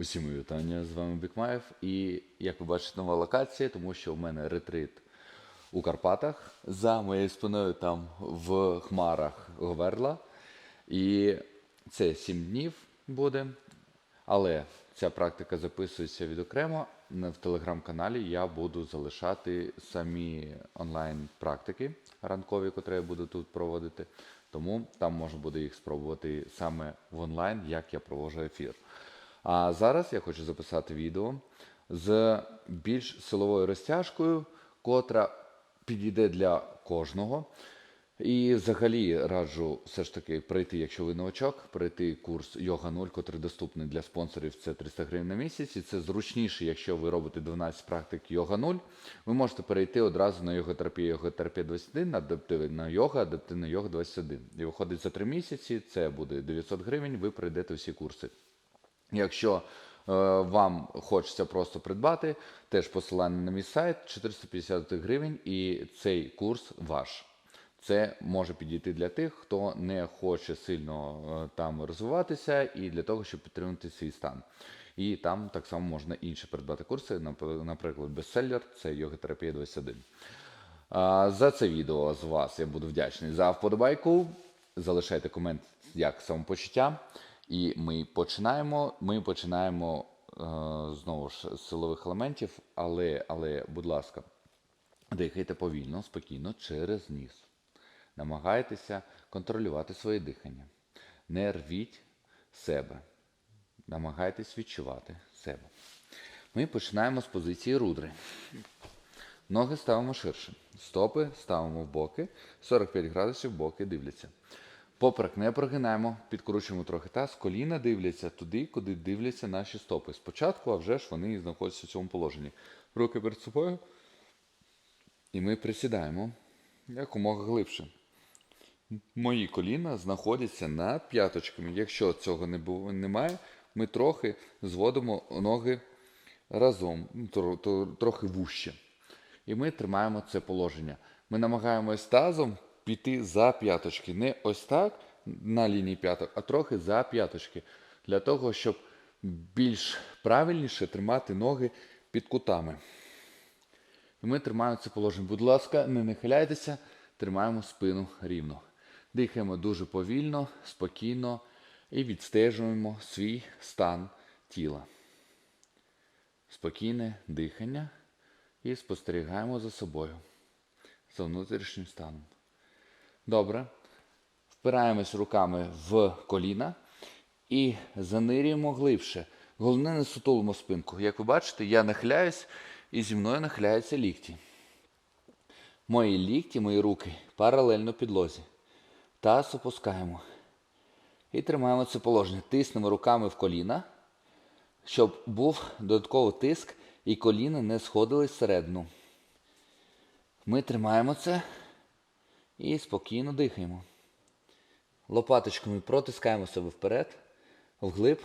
Усім вітання, з вами Бікмаєв. І як ви бачите, нова локація, тому що в мене ретрит у Карпатах. За моєю спиною там в хмарах Говерла. І це 7 днів буде. Але ця практика записується відокремо. В телеграм-каналі я буду залишати самі онлайн-практики ранкові, котрі я буду тут проводити. Тому там можна буде їх спробувати саме в онлайн, як я проводжу ефір. А зараз я хочу записати відео з більш силовою розтяжкою, котра підійде для кожного. І взагалі раджу все ж таки пройти, якщо ви новачок, пройти курс Йога 0, котрий доступний для спонсорів. Це 300 гривень на місяць. І це зручніше, якщо ви робите 12 практик Йога 0. Ви можете перейти одразу на йоготерапію, йоготерапія 21, адаптивна йога, адаптивна йога 21. І виходить за 3 місяці, це буде 900 гривень, ви пройдете всі курси. Якщо е, вам хочеться просто придбати, теж посилання на мій сайт 450 гривень, і цей курс ваш. Це може підійти для тих, хто не хоче сильно е, там розвиватися, і для того, щоб підтримати свій стан. І там так само можна інші придбати курси, наприклад, бестселлер це йога-терапія 21. А, За це відео з вас я буду вдячний за вподобайку. Залишайте комент як самопочуття. І ми починаємо. Ми починаємо е, знову ж з силових елементів, але, але, будь ласка, дихайте повільно, спокійно через ніс. Намагайтеся контролювати своє дихання. Не рвіть себе. Намагайтесь відчувати себе. Ми починаємо з позиції рудри. Ноги ставимо ширше. Стопи ставимо в боки. 45 градусів боки дивляться. Поперек не прогинаємо, підкручуємо трохи таз. Коліна дивляться туди, куди дивляться наші стопи. Спочатку, а вже ж вони знаходяться в цьому положенні. Руки перед собою. І ми присідаємо якомога глибше. Мої коліна знаходяться над п'яточками. Якщо цього не бу- немає, ми трохи зводимо ноги разом, тро- тро- трохи вужче. І ми тримаємо це положення. Ми намагаємось тазом піти за п'яточки. Не ось так на лінії п'яток, а трохи за п'яточки. Для того, щоб більш правильніше тримати ноги під кутами. І ми тримаємо це положення. Будь ласка, не нахиляйтеся, тримаємо спину рівно. Дихаємо дуже повільно, спокійно і відстежуємо свій стан тіла. Спокійне дихання і спостерігаємо за собою, за внутрішнім станом. Добре. Впираємось руками в коліна і занирюємо глибше. Головне не сутулимо спинку. Як ви бачите, я нахиляюсь і зі мною нахиляються лікті. Мої лікті, мої руки паралельно підлозі. Таз опускаємо. І тримаємо це положення. Тиснемо руками в коліна, щоб був додатковий тиск і коліна не сходились всередину. Ми тримаємо це і спокійно дихаємо. Лопаточками протискаємо себе вперед, вглиб.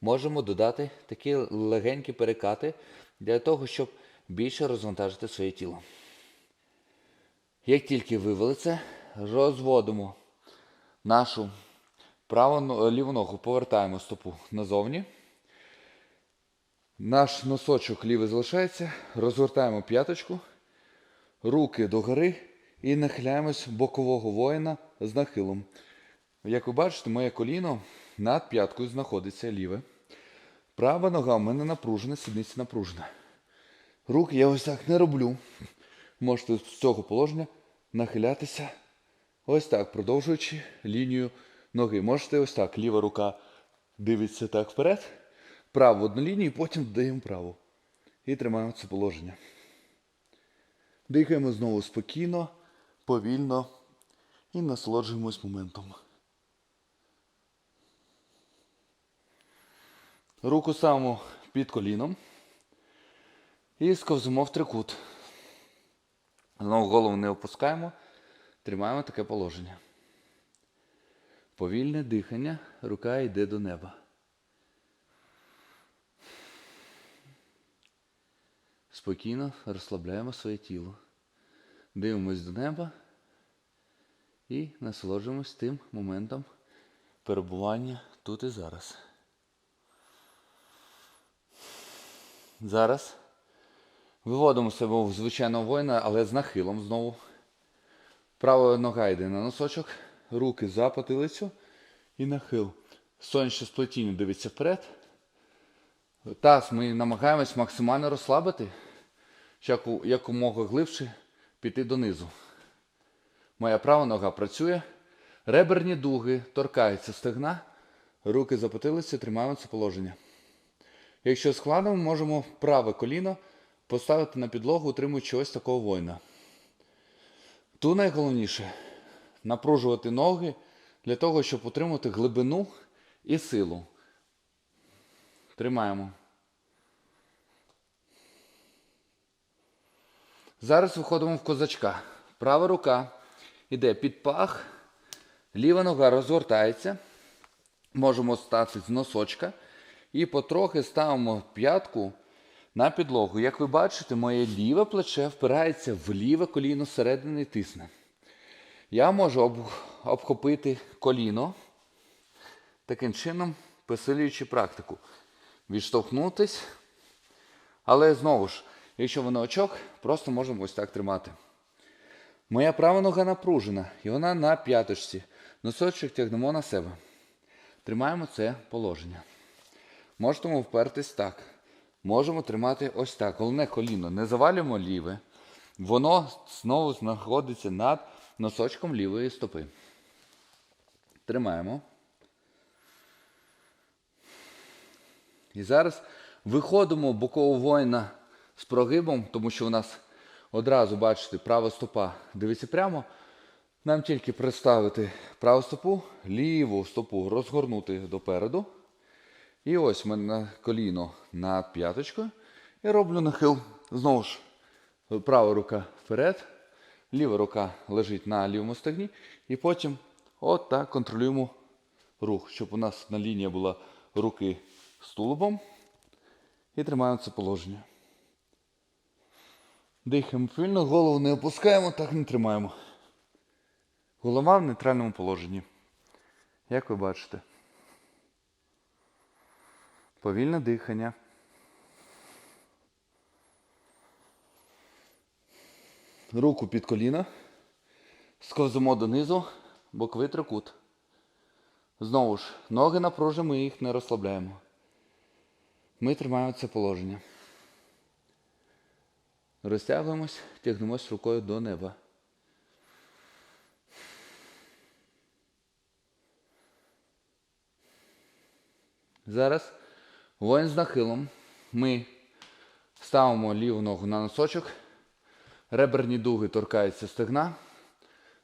Можемо додати такі легенькі перекати для того, щоб більше розвантажити своє тіло. Як тільки вивели це, розводимо нашу праву ліву ногу, повертаємо стопу назовні. Наш носочок лівий залишається, розвертаємо п'яточку, руки догори і нахиляємось бокового воїна з нахилом. Як ви бачите, моє коліно над п'яткою знаходиться ліве. Права нога в мене напружена, сідниця напружена. Руки я ось так не роблю. Можете з цього положення нахилятися. Ось так, продовжуючи лінію ноги. Можете ось так. Ліва рука дивиться так вперед, праву одну лінію, потім додаємо праву. І тримаємо це положення. Дихаємо знову спокійно, повільно і насолоджуємось моментом. Руку ставимо під коліном і сковзимо в трикут. Знову голову не опускаємо, тримаємо таке положення. Повільне дихання, рука йде до неба. Спокійно розслабляємо своє тіло. Дивимось до неба і насолоджуємось тим моментом перебування тут і зараз. Зараз. Виводимо себе в звичайного воїна, але з нахилом знову. Права нога йде на носочок, руки за потилицю і нахил. Сонячне сплетіння дивиться вперед. Таз ми намагаємось максимально розслабити, якомога глибше піти донизу. Моя права нога працює. Реберні дуги торкаються стегна, руки за потилицю, тримаємо це положення. Якщо складно, можемо праве коліно поставити на підлогу, утримуючи ось такого воїна. Тут найголовніше напружувати ноги для того, щоб утримати глибину і силу. Тримаємо. Зараз виходимо в козачка. Права рука йде під пах, ліва нога розгортається. Можемо стати з носочка і потрохи ставимо п'ятку на підлогу. Як ви бачите, моє ліве плече впирається в ліве коліно зсередини і тисне. Я можу об- обхопити коліно, таким чином посилюючи практику. Відштовхнутись. Але знову ж, якщо воно очок, просто можемо ось так тримати. Моя права нога напружена, і вона на п'яточці. Носочок тягнемо на себе. Тримаємо це положення. Можемо впертись так. Можемо тримати ось так. Головне коліно. Не завалюємо ліве. Воно знову знаходиться над носочком лівої стопи. Тримаємо. І зараз виходимо бокового воїна з прогибом, тому що у нас одразу, бачите, права стопа дивиться прямо. Нам тільки представити праву стопу, ліву стопу розгорнути допереду. І ось мене на коліно над п'яточкою. І роблю нахил. Знову ж, права рука вперед, ліва рука лежить на лівому стегні. І потім от так контролюємо рух, щоб у нас на лінія була руки з тулубом. І тримаємо це положення. Дихаємо повільно, голову не опускаємо, так не тримаємо. Голова в нейтральному положенні. Як ви бачите. Повільне дихання. Руку під коліна. Сковзимо донизу, боковий трикут. Знову ж, ноги напружимо і їх не розслабляємо. Ми тримаємо це положення. Розтягуємось, тягнемось рукою до неба. Зараз воїн з нахилом. Ми ставимо ліву ногу на носочок. Реберні дуги торкаються стегна.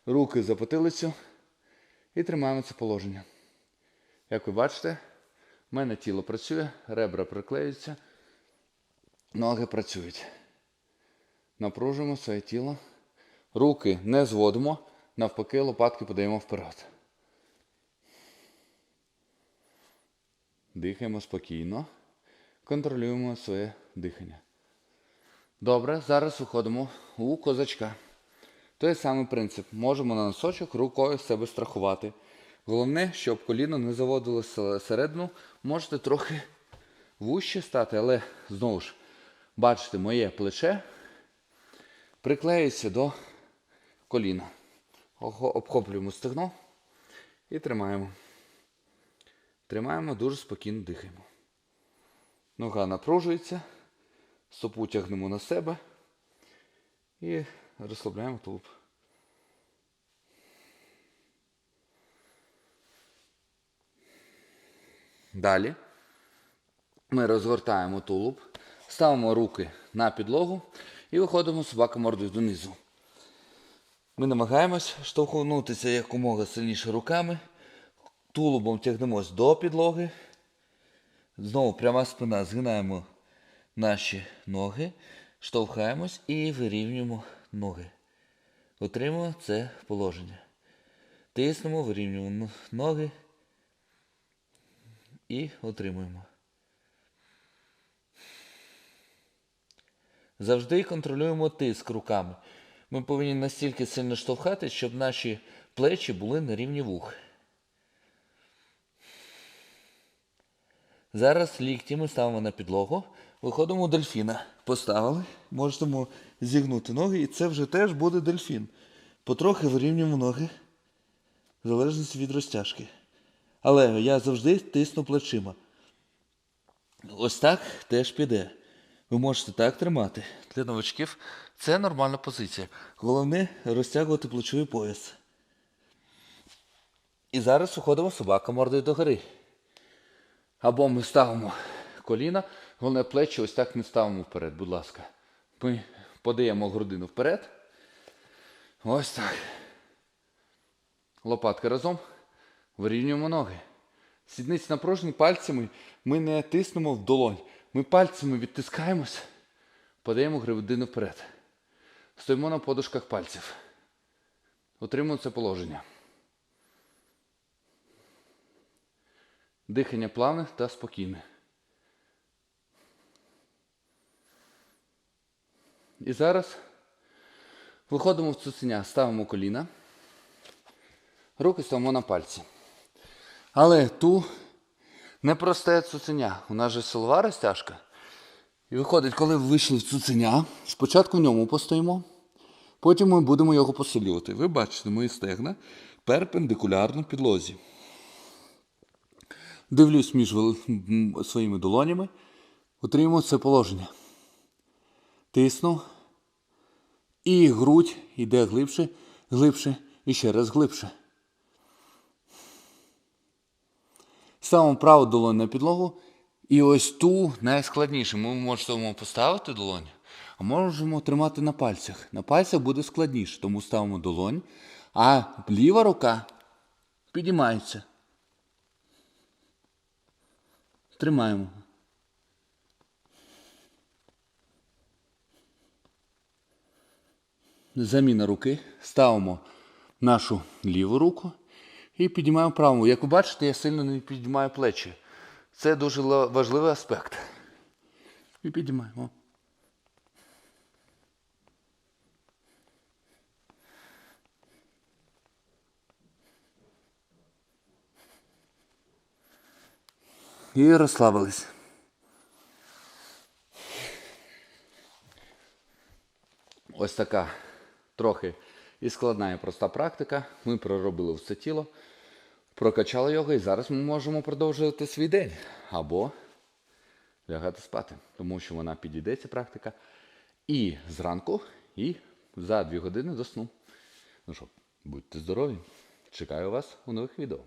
Руки за потилицю. І тримаємо це положення. Як ви бачите, в мене тіло працює, ребра приклеюються, ноги працюють. Напружуємо своє тіло. Руки не зводимо, навпаки, лопатки подаємо вперед. Дихаємо спокійно. Контролюємо своє дихання. Добре, зараз виходимо у козачка. Той самий принцип. Можемо на носочок рукою себе страхувати. Головне, щоб коліно не заводилося середину. Можете трохи вужче стати, але знову ж, бачите, моє плече приклеюється до коліна. Обхоплюємо стегно і тримаємо. Тримаємо, дуже спокійно дихаємо. Нога напружується, стопу тягнемо на себе і розслабляємо тулуб. Далі ми розгортаємо тулуб, ставимо руки на підлогу і виходимо собака мордою донизу. Ми намагаємось штовхнутися якомога сильніше руками. Тулубом тягнемось до підлоги. Знову пряма спина. Згинаємо наші ноги, штовхаємось і вирівнюємо ноги. Отримуємо це положення. Тиснемо, вирівнюємо ноги і отримуємо. Завжди контролюємо тиск руками. Ми повинні настільки сильно штовхати, щоб наші плечі були на рівні вух. Зараз лікті ми ставимо на підлогу, виходимо у дельфіна. Поставили, можемо зігнути ноги, і це вже теж буде дельфін. Потрохи вирівнюємо ноги, в залежності від розтяжки. Але я завжди тисну плечима. Ось так теж піде. Ви можете так тримати. Для новачків це нормальна позиція. Головне розтягувати плечовий пояс. І зараз виходимо собака мордою догори. Або ми ставимо коліна, головне плечі ось так не ставимо вперед, будь ласка. Ми подаємо грудину вперед. Ось так. Лопатки разом. Вирівнюємо ноги. Сідниці напружені пальцями ми не тиснемо в долонь. Ми пальцями відтискаємось, подаємо грудину вперед. Стоїмо на подушках пальців. Утримуємо це положення. Дихання плавне та спокійне. І зараз виходимо в цуценя, ставимо коліна, руки ставимо на пальці. Але ту непросте цуценя. У нас же силова розтяжка. І виходить, коли ви вийшли в цуценя, спочатку в ньому постоїмо, потім ми будемо його посилювати. Ви бачите, мої стегна перпендикулярно підлозі. Дивлюсь між своїми долонями, отримуємо це положення. Тисну. І грудь йде глибше, глибше і ще раз глибше. Ставимо праву долоню на підлогу. І ось ту найскладніше. Ми можемо поставити долоню, а можемо тримати на пальцях. На пальцях буде складніше, тому ставимо долонь, а ліва рука підіймається. Тримаємо. Заміна руки. Ставимо нашу ліву руку і піднімаємо праву. Як ви бачите, я сильно не піднімаю плечі. Це дуже важливий аспект. І піднімаємо. І розслабились. Ось така трохи і складна і проста практика. Ми проробили все тіло, прокачали його, і зараз ми можемо продовжувати свій день або лягати спати, тому що вона підійде, ця практика. І зранку, і за дві години до сну. Ну що, будьте здорові! Чекаю вас у нових відео.